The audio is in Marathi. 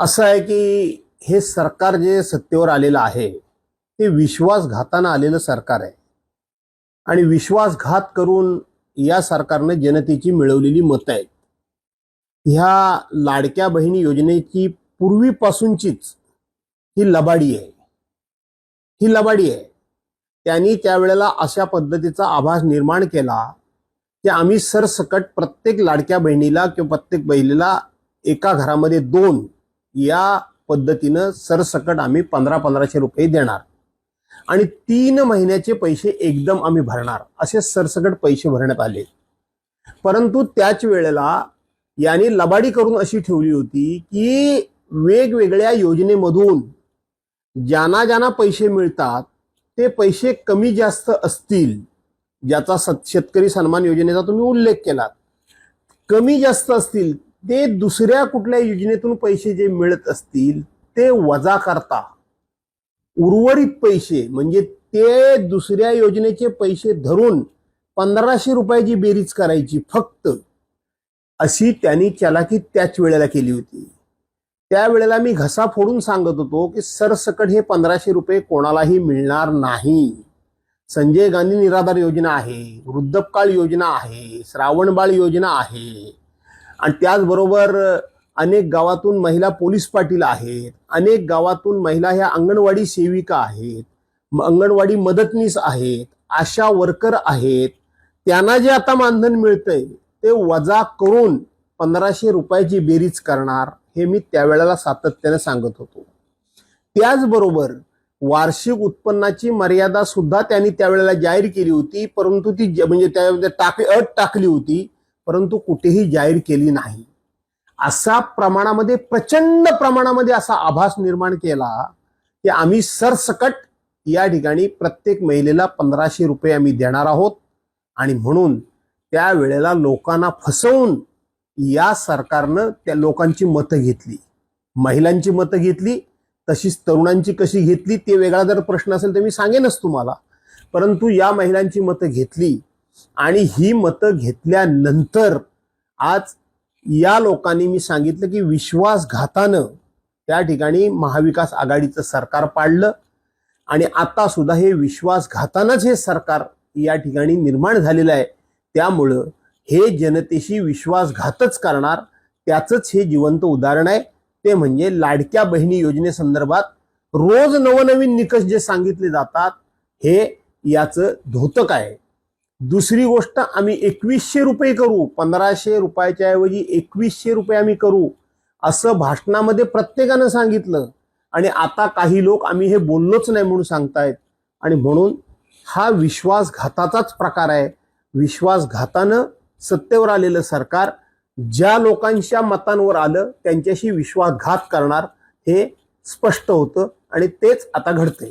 असं आहे की हे सरकार जे सत्तेवर आलेलं आहे ते विश्वासघातानं आलेलं सरकार आहे. आणि विश्वासघात करून या सरकारनं जनतेची मिळवलेली मतं आहेत. ह्या लाडक्या बहिणी योजनेची पूर्वीपासूनचीच ही लबाडी आहे. ही लबाडी आहे. त्यांनी त्यावेळेला अशा पद्धतीचा आभास निर्माण केला की आम्ही सरसकट प्रत्येक लाडक्या बहिणीला किंवा प्रत्येक बहिणीला एका घरामध्ये दोन या पद्धतीनं सरसकट आम्ही पंधरा पंधराशे रुपये देणार. आणि तीन महिन्याचे पैसे एकदम आम्ही भरणार. असे सरसकट पैसे भरण्यात आले. परंतु त्याच वेळेला यांनी लबाडी करून अशी ठेवली होती की वेगवेगळ्या योजनेमधून ज्यांना ज्यांना पैसे मिळतात ते पैसे कमी जास्त असतील ज्याचा सत- शेतकरी सन्मान योजनेचा तुम्ही उल्लेख केलात. कमी जास्त असतील ते दुसऱ्या कुठल्या योजनेतून पैसे जे मिळत असतील ते वजा करता. उर्वरित पैसे म्हणजे ते दुसऱ्या योजनेचे पैसे धरून पंधराशे रुपयाची बेरीज करायची फक्त अशी त्यांनी चलाकी त्याच वेळेला केली होती. त्यावेळेला मी घसा फोडून सांगत होतो की सरसकट हे पंधराशे रुपये कोणालाही मिळणार नाही. संजय गांधी निराधार योजना आहे वृद्धपकाळ योजना आहे श्रावणबाळ योजना आहे आणि त्याचबरोबर अनेक गावातून महिला पोलीस पाटील आहेत अनेक गावातून महिला ह्या अंगणवाडी सेविका आहेत अंगणवाडी मदतनीस आहेत आशा वर्कर आहेत. त्यांना जे आता मानधन मिळतंय ते वजा करून पंधराशे रुपयाची बेरीज करणार हे मी त्यावेळेला सातत्याने सांगत होतो. त्याचबरोबर वार्षिक उत्पन्नाची मर्यादा सुद्धा त्यांनी त्यावेळेला जाहीर केली होती परंतु ती ज- म्हणजे त्यामध्ये म्हणजे टाक अट टाकली होती. परंतु कुठेही जाहीर केली नाही. असा प्रमाणामध्ये प्रचंड प्रमाणामध्ये असा आभास निर्माण केला की आम्ही सरसकट या ठिकाणी प्रत्येक महिलेला पंधराशे रुपये आम्ही देणार आहोत. आणि म्हणून त्यावेळेला लोकांना फसवून या सरकारनं त्या लोकांची मतं घेतली. महिलांची मतं घेतली तशीच तरुणांची कशी घेतली ते वेगळा जर प्रश्न असेल तर मी सांगेनच तुम्हाला. परंतु या महिलांची मतं घेतली आणि ही मतं घेतल्यानंतर आज या लोकांनी मी सांगितलं की विश्वासघातानं त्या ठिकाणी महाविकास आघाडीचं सरकार पाडलं. आणि आता सुद्धा हे विश्वासघातानंच हे सरकार या ठिकाणी निर्माण झालेलं आहे. त्यामुळं हे जनतेशी विश्वासघातच करणार त्याचंच हे जिवंत उदाहरण आहे. ते म्हणजे लाडक्या बहिणी योजनेसंदर्भात रोज नवनवीन निकष जे सांगितले जातात हे याचं धोतक आहे. दुसरी गोष्ट आम्ही एकवीसशे रुपये करू पंधराशे रुपयाच्या ऐवजी एकवीसशे रुपये आम्ही करू असं भाषणामध्ये प्रत्येकानं सांगितलं. आणि आता काही लोक आम्ही हे बोललोच नाही म्हणून सांगतायत. आणि म्हणून हा विश्वासघाताचाच प्रकार आहे. विश्वासघातानं सत्तेवर आलेलं सरकार ज्या लोकांच्या मतांवर आलं त्यांच्याशी विश्वासघात करणार हे स्पष्ट होतं आणि तेच आता घडतंय.